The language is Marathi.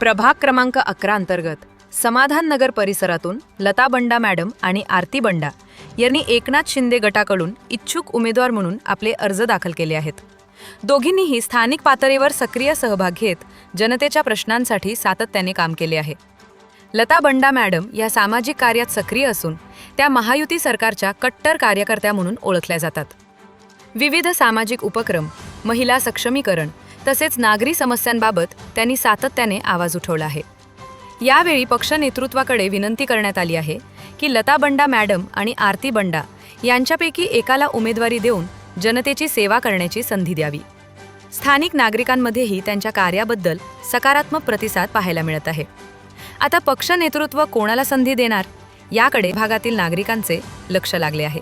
प्रभाग क्रमांक अकरा अंतर्गत समाधान नगर परिसरातून लता बंडा मॅडम आणि आरती बंडा यांनी एकनाथ शिंदे गटाकडून इच्छुक उमेदवार म्हणून आपले अर्ज दाखल केले आहेत. दोघींनीही स्थानिक पातळीवर सक्रिय सहभाग घेत जनतेच्या प्रश्नांसाठी सातत्याने काम केले आहे. लता बंडा मॅडम या सामाजिक कार्यात सक्रिय असून त्या महायुती सरकारच्या कट्टर कार्यकर्त्या म्हणून ओळखल्या जातात. विविध सामाजिक उपक्रम महिला सक्षमीकरण तसेच नागरी समस्यांबाबत त्यांनी सातत्याने आवाज उठवला आहे. यावेळी पक्ष नेतृत्वाकडे विनंती करण्यात आली आहे की लता बंडा मॅडम आणि आरती बंडा यांच्यापैकी एकाला उमेदवारी देऊन जनतेची सेवा करण्याची संधी द्यावी. स्थानिक नागरिकांमध्येही त्यांच्या कार्याबद्दल सकारात्मक प्रतिसाद पाहायला मिळत आहे. आता पक्ष नेतृत्व कोणाला संधी देणार? याकडे भागातील नागरिकांचे लक्ष लागले आहे.